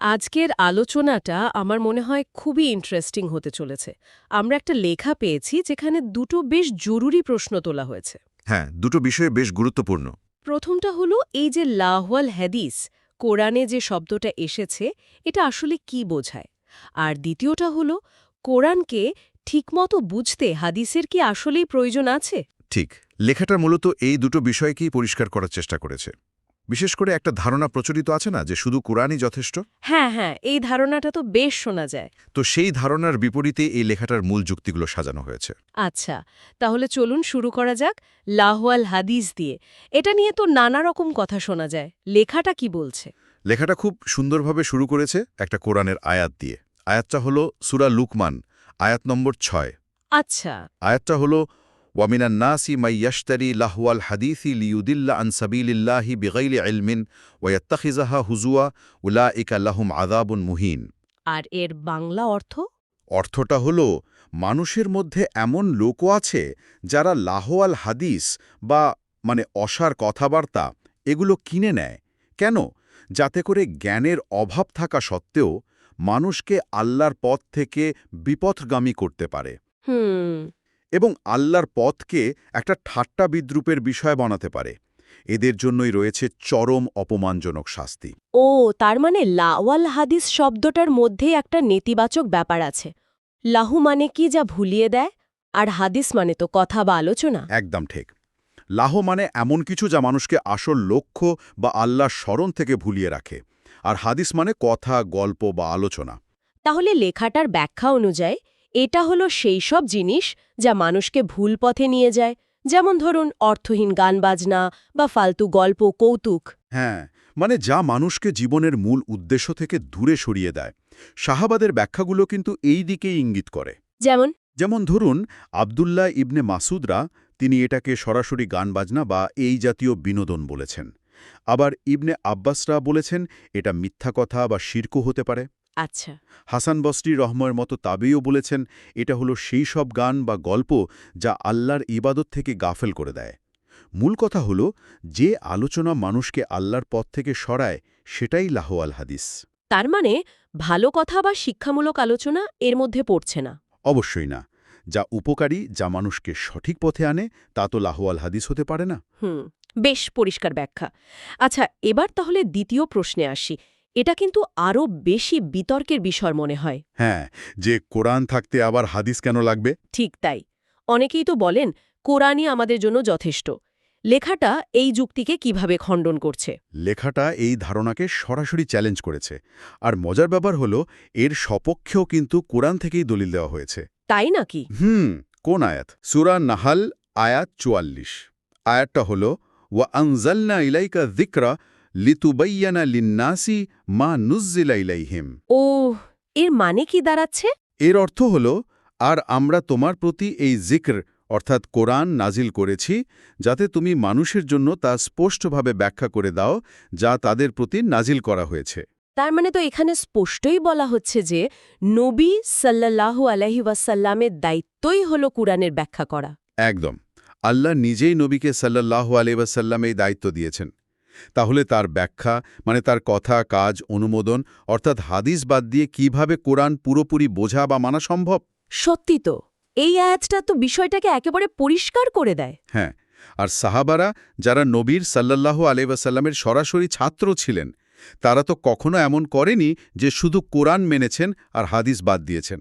আজকের আলোচনাটা আমার মনে হয় খুবই ইন্টারেস্টিং হতে চলেছে। আমরা একটা লেখা পেয়েছি যেখানে দুটো বেশ জরুরি প্রশ্ন তোলা হয়েছে। হ্যাঁ দুটো বিষয়ে বেশ গুরুত্বপূর্ণ। প্রথমটা হলো এই যে লাহওয়াল হাদিস কোরআনে যে শব্দটা এসেছে এটা আসলে কি বোঝায়? আর দ্বিতীয়টা হলো কোরআনকে ঠিকমতো বুঝতে হাদিসের কি আসলেই প্রয়োজন আছে? ঠিক লেখাটা মূলত এই দুটো বিষয়কেই পরিষ্কার করার চেষ্টা করেছে। বিশেষ করে একটা ধারণা প্রচলিত আছে না যে শুধু কোরআনই যথেষ্ট? হ্যাঁ হ্যাঁ এই ধারণাটা তো বেশ শোনা যায়। তো সেই ধারণার বিপরীতে এই লেখাটার মূল যুক্তিগুলো সাজানো হয়েছে। আচ্ছা তাহলে চলুন শুরু করা যাক লাহওয়াল হাদিস দিয়ে। এটা নিয়ে তো নানা রকম কথা শোনা যায়। লেখাটা কি বলছে? লেখাটা খুব সুন্দরভাবে শুরু করেছে একটা কোরআনের আয়াত দিয়ে। আয়াতটা হলো সুরা লুকমান আয়াত নম্বর ছয়। আচ্ছা। আয়াতটা হলো ওয়ামিনান নাসি মাই ইয়াশতারি লাহওয়াল হাদিসি লিউদিল্লা আন সাবিলিল্লাহি বিগাইলি ইলমিন ওয়াত্তাখিজাহা হুজুয়া উলা ইকা লাহুম আদাবুন মুহিন আর এর বাংলা অর্থ? অর্থটা হল মানুষের মধ্যে এমন লোকও আছে যারা লাহোয়াল হাদিস বা মানে অসার কথাবার্তা এগুলো কিনে নেয়। কেন? যাতে করে জ্ঞানের অভাব থাকা সত্ত্বেও মানুষকে আল্লাহর পথ থেকে বিপথগামী করতে পারে। হুম। এবং আল্লাহর পথকে একটা ঠাট্টা বিদ্রুপের বিষয় বানাতে পারে। এদের জন্যই রয়েছে চরম অপমানজনক শাস্তি। ও তার মানে লাওয়াল হাদিস শব্দটার মধ্যেই একটা নেতিবাচক ব্যাপার আছে। লাহু মানে কি যা ভুলিয়ে দেয়? আর হাদিস মানে তো কথা বা আলোচনা। একদম ঠিক। লাহ মানে এমন কিছু যা মানুষকে আসল লক্ষ্য বা আল্লাহর স্মরণ থেকে ভুলিয়ে রাখে। আর হাদিস মানে কথা গল্প বা আলোচনা। তাহলে লেখাটার ব্যাখ্যা অনুযায়ী এটা হলো সেই সব জিনিস যা মানুষকে ভুল পথে নিয়ে যায় যেমন ধরুন অর্থহীন গান বাজনা বা ফালতু গল্প কৌতুক। হ্যাঁ মানে যা মানুষকে জীবনের মূল উদ্দেশ্য থেকে দূরে সরিয়ে দেয়। শাহাবাদের ব্যাখ্যাগুলো কিন্তু এই দিকেই ইঙ্গিত করে। যেমন? যেমন ধরুন আবদুল্লাহ ইবনে মাসুদরা তিনি এটাকে সরাসরি গান বাজনা বা এই জাতীয় বিনোদন বলেছেন। আবার ইবনে আব্বাসরা বলেছেন এটা মিথ্যা কথা বা শির্কও হতে পারে। আচ্ছা। হাসান বস্রি রহময়ের মতো তাবেও বলেছেন এটা হলো সেই সব গান বা গল্প যা আল্লাহর ইবাদত থেকে গাফেল করে দেয়। মূল কথা হলো যে আলোচনা মানুষকে আল্লাহর পথ থেকে সরায় সেটাই লাহোয়াল হাদিস। তার মানে ভালো কথা বা শিক্ষামূলক আলোচনা এর মধ্যে পড়ছে না। অবশ্যই না। যা উপকারী যা মানুষকে সঠিক পথে আনে তা তো লাহোয়াল হাদিস হতে পারে না। হুম বেশ পরিষ্কার ব্যাখ্যা। আচ্ছা এবার তাহলে দ্বিতীয় প্রশ্নে আসি। এটা কিন্তু আরও বেশি বিতর্কের বিষয় মনে হয়। হ্যাঁ যে কোরআন থাকতে আবার হাদিস কেন লাগবে? ঠিক তাই। অনেকেই তো বলেন কোরআনই আমাদের জন্য যথেষ্ট। লেখাটা এই যুক্তিকে কীভাবে খণ্ডন করছে? লেখাটা এই ধারণাকে সরাসরি চ্যালেঞ্জ করেছে। আর মজার ব্যাপার হলো এর সপক্ষেও কিন্তু কোরআন থেকেই দলিল দেওয়া হয়েছে। তাই নাকি? হুম কোন আয়াত? সুরা নাহাল আয়াত চুয়াল্লিশ। আয়াতটা হল ওয়া আনজালনা ইলাইকা যিকরা লিতুবাইয়ানা লিন্নাসি মা নুজ্জিলা ইলাইহিম। ও এর মানে কি দাঁড়াচ্ছে? এর অর্থ হল আর আমরা তোমার প্রতি এই জিক্র অর্থাৎ কোরআন নাজিল করেছি যাতে তুমি মানুষের জন্য তা স্পষ্টভাবে ব্যাখ্যা করে দাও যা তাদের প্রতি নাজিল করা হয়েছে। তার মানে তো এখানে স্পষ্টই বলা হচ্ছে যে নবী সাল্লাল্লাহু আলহি ওয়াসাল্লামের দায়িত্বই হল কোরআনের ব্যাখ্যা করা। একদম। আল্লাহ নিজেই নবীকে সাল্লাল্লাহু আলাইসাল্লাম এই দায়িত্ব দিয়েছেন। তাহলে তার ব্যাখ্যা মানে তার কথা কাজ অনুমোদন অর্থাৎ হাদিস বাদ দিয়ে কীভাবে কোরআন পুরোপুরি বোঝা বা মানা সম্ভব? সত্যি তো। এই আয়াতটা তো বিষয়টাকে একেবারে পরিষ্কার করে দেয়। হ্যাঁ আর সাহাবারা যারা নবীর সাল্লাল্লাহু আলাইসাল্লামের সরাসরি ছাত্র ছিলেন তারা তো কখনো এমন করেনি যে শুধু কোরআন মেনেছেন আর হাদিস বাদ দিয়েছেন।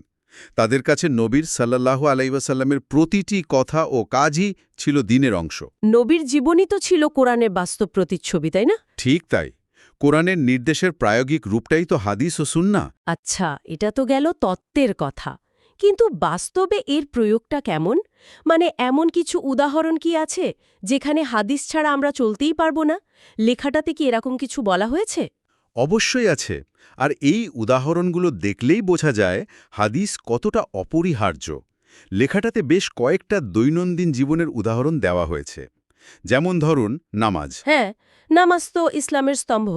তাদের কাছে নবীর সাল্লাল্লাহু আলাইসাল্লামের প্রতিটি কথা ও কাজই ছিল দিনের অংশ। নবীর জীবনই তো ছিল কোরআনের বাস্তব প্রতিচ্ছবি তাই না? ঠিক তাই। কোরআনের নির্দেশের প্রায়োগিক রূপটাই তো হাদিস ও সুন্না আচ্ছা এটা তো গেল তত্ত্বের কথা। কিন্তু বাস্তবে এর প্রয়োগটা কেমন? মানে এমন কিছু উদাহরণ কি আছে যেখানে হাদিস ছাড়া আমরা চলতেই পারব না? লেখাটাতে কি এরকম কিছু বলা হয়েছে? অবশ্যই আছে। আর এই উদাহরণগুলো দেখলেই বোঝা যায় হাদিস কতটা অপরিহার্য। লেখাটাতে বেশ কয়েকটা দৈনন্দিন জীবনের উদাহরণ দেওয়া হয়েছে। যেমন ধরুন নামাজ। হ্যাঁ নামাজ তো ইসলামের স্তম্ভ।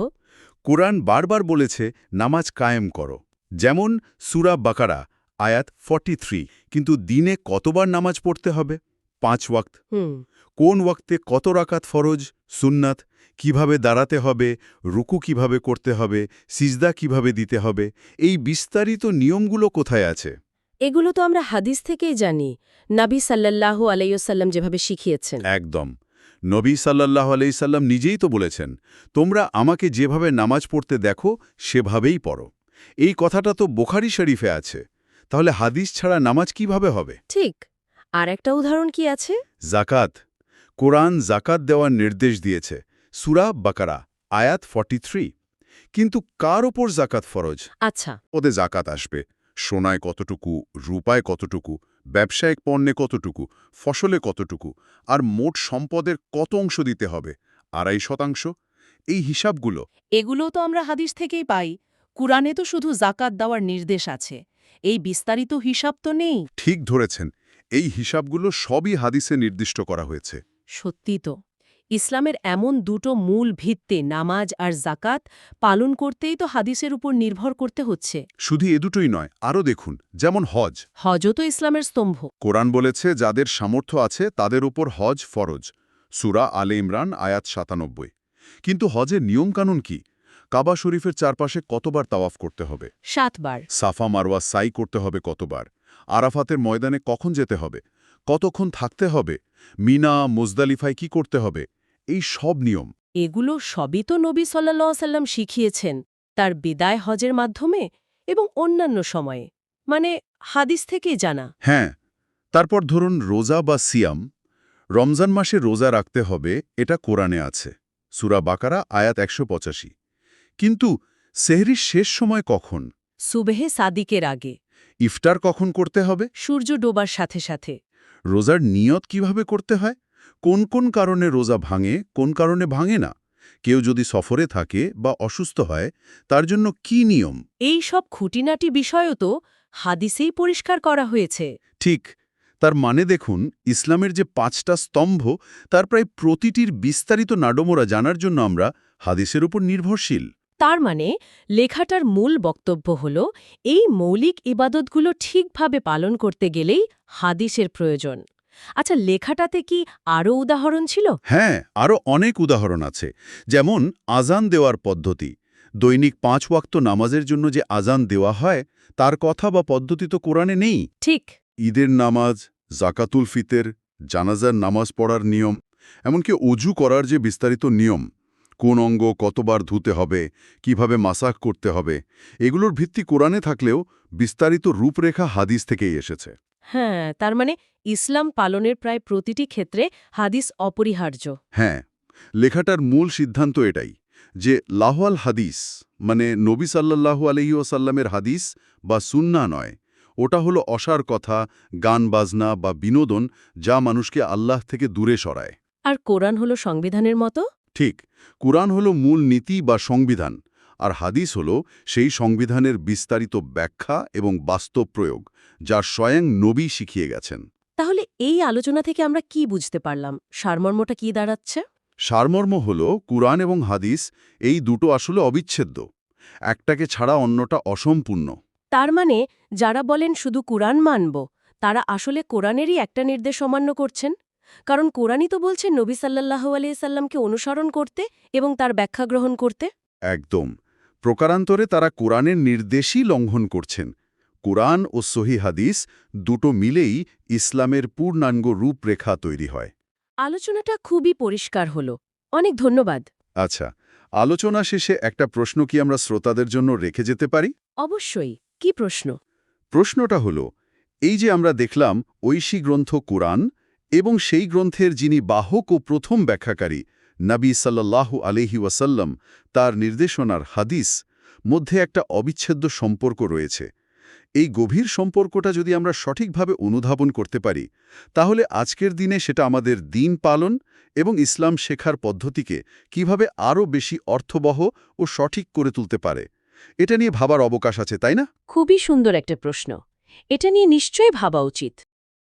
কোরআন বারবার বলেছে নামাজ কায়েম করো। যেমন সুরা বাকারা আয়াত 43 কিন্তু দিনে কতবার নামাজ পড়তে হবে? পাঁচ ওয়াক্ত। কোন ওয়াক্তে কত রাকাত ফরজ? সুন্নাত। কীভাবে দাঁড়াতে হবে রুকু কীভাবে করতে হবে সিজদা কীভাবে দিতে হবে এই বিস্তারিত নিয়মগুলো কোথায় আছে? এগুলো তো আমরা হাদিস থেকেই জানি। নাবি সাল্লাল্লাহু আলাইসাল্লাম যেভাবে শিখিয়েছেন। একদম। নবী সাল্লাহ আলাইসাল্লাম নিজেই তো বলেছেন তোমরা আমাকে যেভাবে নামাজ পড়তে দেখো সেভাবেই পড়ো। এই কথাটা তো বোখারি শরীফে আছে। তাহলে হাদিস ছাড়া নামাজ কীভাবে হবে? ঠিক। আর একটা উদাহরণ কি আছে? জাকাত। কোরআন জাকাত দেওয়ার নির্দেশ দিয়েছে। সুরা বাকারা আয়াত 43 কিন্তু কার ওপর জাকাত ফরজ? আচ্ছা। ওদের জাকাত আসবে। সোনায় কতটুকু রূপায় কতটুকু ব্যবসায়িক পণ্যে কতটুকু ফসলে কতটুকু আর মোট সম্পদের কত অংশ দিতে হবে? আড়াই শতাংশ? এই হিসাবগুলো। এগুলো তো আমরা হাদিস থেকেই পাই। কুরআনে তো শুধু জাকাত দেওয়ার নির্দেশ আছে। এই বিস্তারিত হিসাব তো নেই। ঠিক ধরেছেন। এই হিসাবগুলো সবই হাদিসে নির্দিষ্ট করা হয়েছে। সত্যি তো। ইসলামের এমন দুটো মূল ভিত্তি নামাজ আর জাকাত পালন করতেই তো হাদিসের উপর নির্ভর করতে হচ্ছে। শুধু এ দুটোই নয় আরও দেখুন যেমন হজ। হজও তো ইসলামের স্তম্ভ। কোরআন বলেছে যাদের সামর্থ্য আছে তাদের উপর হজ ফরজ। সুরা আলে ইমরান আয়াত সাতানব্বই। কিন্তু হজের নিয়মকানুন কি? কাবা শরীফের চারপাশে কতবার তাওয়াফ করতে হবে? সাতবার। সাফা মারওয়া সাই করতে হবে কতবার? আরাফাতের ময়দানে কখন যেতে হবে? কতক্ষণ থাকতে হবে? মিনা মুজদালিফায় কি করতে হবে? এই সব নিয়ম। এগুলো সবই তো নবী সাল্লাহ সাল্লাম শিখিয়েছেন তার বিদায় হজের মাধ্যমে এবং অন্যান্য সময়ে। মানে হাদিস থেকেই জানা। হ্যাঁ তারপর ধরুন রোজা বা সিয়াম রমজান মাসে রোজা রাখতে হবে এটা কোরআনে আছে। সুরা বাকারা আয়াত একশো পঁচাশি। কিন্তু সেহরির শেষ সময় কখন? সুবেহে সাদিকের আগে। ইফতার কখন করতে হবে? সূর্য ডোবার সাথে সাথে। রোজার নিয়ত কীভাবে করতে হয়? কোন কোন কারণে রোজা ভাঙে কোন কারণে ভাঙে না? কেউ যদি সফরে থাকে বা অসুস্থ হয় তার জন্য কি নিয়ম? এই সব খুঁটিনাটি বিষয়ও তো হাদিসেই পরিষ্কার করা হয়েছে। ঠিক তার মানে দেখুন ইসলামের যে পাঁচটা স্তম্ভ তার প্রায় প্রতিটির বিস্তারিত নাডমোরা জানার জন্য আমরা হাদিসের উপর নির্ভরশীল। তার মানে লেখাটার মূল বক্তব্য হল এই মৌলিক ইবাদতগুলো ঠিকভাবে পালন করতে গেলেই হাদিসের প্রয়োজন। আচ্ছা লেখাটাতে কি আরও উদাহরণ ছিল? হ্যাঁ আরও অনেক উদাহরণ আছে। যেমন আজান দেওয়ার পদ্ধতি। দৈনিক পাঁচ ওয়াক্ত নামাজের জন্য যে আজান দেওয়া হয় তার কথা বা পদ্ধতি তো কোরআনে নেই। ঠিক। ঈদের নামাজ জাকাতুল ফিতের জানাজার নামাজ পড়ার নিয়ম এমনকি অজু করার যে বিস্তারিত নিয়ম কোন অঙ্গ কতবার ধুতে হবে কীভাবে মাসাক করতে হবে এগুলোর ভিত্তি কোরআনে থাকলেও বিস্তারিত রূপরেখা হাদিস থেকেই এসেছে। হ্যাঁ তার মানে ইসলাম পালনের প্রায় প্রতিটি ক্ষেত্রে হাদিস অপরিহার্য। হ্যাঁ লেখাটার মূল সিদ্ধান্ত এটাই যে লাহওয়াল হাদিস মানে নবী সাল্লাল্লাহু আলহি ওসাল্লামের হাদিস বা সুন্না নয় ওটা হলো অসার কথা গান বাজনা বা বিনোদন যা মানুষকে আল্লাহ থেকে দূরে সরায়। আর কোরআন হল সংবিধানের মতো? ঠিক কোরআন হলো মূল নীতি বা সংবিধান আর হাদিস হলো সেই সংবিধানের বিস্তারিত ব্যাখ্যা এবং বাস্তব প্রয়োগ যা স্বয়ং নবী শিখিয়ে গেছেন। তাহলে এই আলোচনা থেকে আমরা কি বুঝতে পারলাম? সারমর্মটা কি দাঁড়াচ্ছে? সারমর্ম হল কুরআন এবং হাদিস এই দুটো আসলে অবিচ্ছেদ্য। একটাকে ছাড়া অন্যটা অসম্পূর্ণ। তার মানে যারা বলেন শুধু কোরআন মানব তারা আসলে কোরআনেরই একটা নির্দেশ অমান্য করছেন? কারণ কোরআনই তো বলছেন নবী সাল্লাহ আলিয়াল্লামকে অনুসরণ করতে এবং তার ব্যাখ্যা গ্রহণ করতে? একদম। প্রকারান্তরে তারা কোরআনের নির্দেশই লঙ্ঘন করছেন। কোরআন ও সহি হাদিস দুটো মিলেই ইসলামের পূর্ণাঙ্গ রূপরেখা তৈরি হয়। আলোচনাটা খুবই পরিষ্কার হল। অনেক ধন্যবাদ। আচ্ছা আলোচনা শেষে একটা প্রশ্ন কি আমরা শ্রোতাদের জন্য রেখে যেতে পারি? অবশ্যই কি প্রশ্ন? প্রশ্নটা হল এই যে আমরা দেখলাম ঐশী গ্রন্থ কোরআন এবং সেই গ্রন্থের যিনি বাহক ও প্রথম ব্যাখ্যাকারী নবী সাল্লাল্লাহু আলহি ওয়াসাল্লাম তার নির্দেশনার হাদিস মধ্যে একটা অবিচ্ছেদ্য সম্পর্ক রয়েছে। এই গভীর সম্পর্কটা যদি আমরা সঠিকভাবে অনুধাবন করতে পারি, তাহলে আজকের দিনে সেটা আমাদের দিন পালন এবং ইসলাম শেখার পদ্ধতিকে কীভাবে আরও বেশি অর্থবহ ও সঠিক করে তুলতে পারে। এটা নিয়ে ভাবার অবকাশ আছে, তাই না? খুবই সুন্দর একটা প্রশ্ন। এটা নিয়ে নিশ্চয়ই ভাবা উচিত।